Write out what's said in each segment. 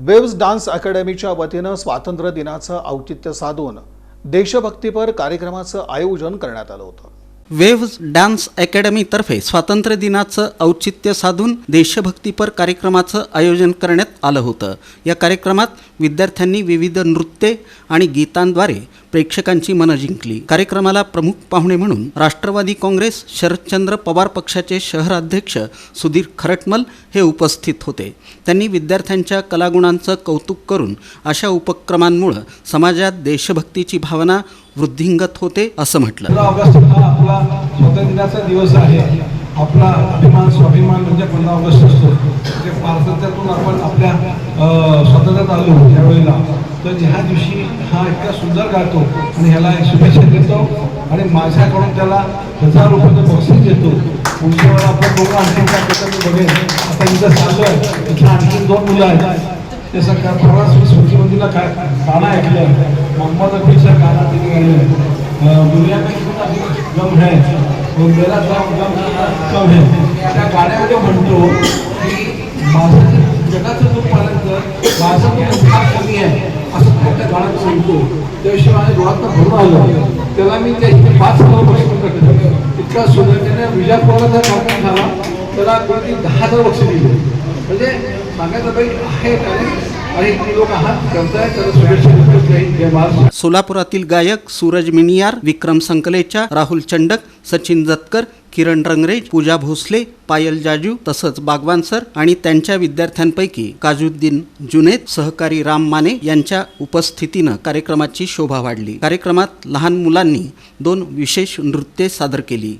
Waves dance अकॅडमीच्या वतीनं स्वातंत्र्य दिनाचं औचित्य साधून देशभक्तीपर कार्यक्रमाचं आयोजन करण्यात आलं होतं. वेव्ज डान्स अकॅडमीतर्फे स्वातंत्र्य दिनाचं औचित्य साधून देशभक्तीपर कार्यक्रमाचं आयोजन करण्यात आलं होतं. या कार्यक्रमात विद्यार्थ्यांनी विविध नृत्ये आणि गीतांद्वारे प्रेक्षकांची मनं जिंकली. कार्यक्रमाला प्रमुख पाहुणे म्हणून राष्ट्रवादी काँग्रेस शरदचंद्र पवार पक्षाचे शहराध्यक्ष सुधीर खरटमल हे उपस्थित होते. त्यांनी विद्यार्थ्यांच्या कलागुणांचं कौतुक करून अशा उपक्रमांमुळं समाजात देशभक्तीची भावना वृद्धिंगत होते असं म्हटलं. पंधरा ऑगस्ट हा आपला स्वातंत्र्याचा दिवस आहे. आपला अभिमान स्वाभिमान म्हणजे पंधरा ऑगस्ट असतो. म्हणजे पारतंत्र्यातून आपण आपल्या स्वातंत्र्यात आलो त्यावेळेला तर ह्या दिवशी हा इतका सुंदर गातो आणि ह्याला एक शुभेच्छा देतो आणि माझ्याकडून त्याला हजार रुपयाचं बक्षीस देतो. पुढच्या वेळा आपण दोघं आणखी काय करतात मी बघेन. आता इथं चाललो आहे. इथं आणखी दोन मुलं आहेत. ते सरकार प्रवास स्मृतीमंदीला काय गाणं ऐकलं मोहम्मद रफीच्या गाणं तिने गायलं दुनिया में कितना गम है वो मेरा गम गम कम है त्या गाण्यामध्ये म्हणतो की माझं जगाचं जो पालन कर माझं जो उपकार कमी आहे असं तो त्या गाण्यात सांगतो. त्याविषयी माझ्या डोळ्यात भरून आलं. त्याला मी त्या इथे पाच हजार बक्षीस करतो इतका सुंदर त्याने विजापूरला जर कार्यक्रम झाला. त्याला कोणती दहा हजार वर्ष दिले. म्हणजे सांगायचं काही आहे टॅलेंट सोलापुरातील गायक सूरज मिनियार विक्रम संकलेचा राहुल चंडक सचिन जतकर किरण रंगरेज पूजा भोसले पायल जाजू तसंच बागवान सर आणि त्यांच्या विद्यार्थ्यांपैकी काजुद्दीन जुनेद सहकारी राम माने यांच्या उपस्थितीनं कार्यक्रमाची शोभा वाढली. कार्यक्रमात लहान मुलांनी दोन विशेष नृत्ये सादर केली.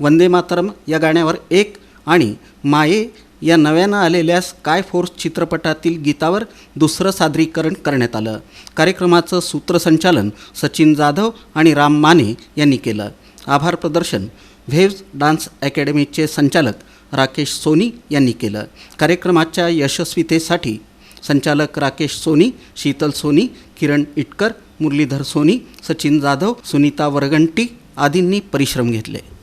वंदे मातरम या गाण्यावर एक आणि माये या नव्यानं आलेल्या स्काय फोर्स चित्रपटातील गीतावर दुसरं सादरीकरण करण्यात आलं. कार्यक्रमाचं सूत्रसंचालन सचिन जाधव आणि राम माने यांनी केलं. आभार प्रदर्शन व्हेव्ज डान्स अकॅडमीचे संचालक राकेश सोनी यांनी केलं. कार्यक्रमाच्या यशस्वीतेसाठी संचालक राकेश सोनी शीतल सोनी किरण इटकर मुरलीधर सोनी सचिन जाधव सुनीता वरगंटी आदींनी परिश्रम घेतले.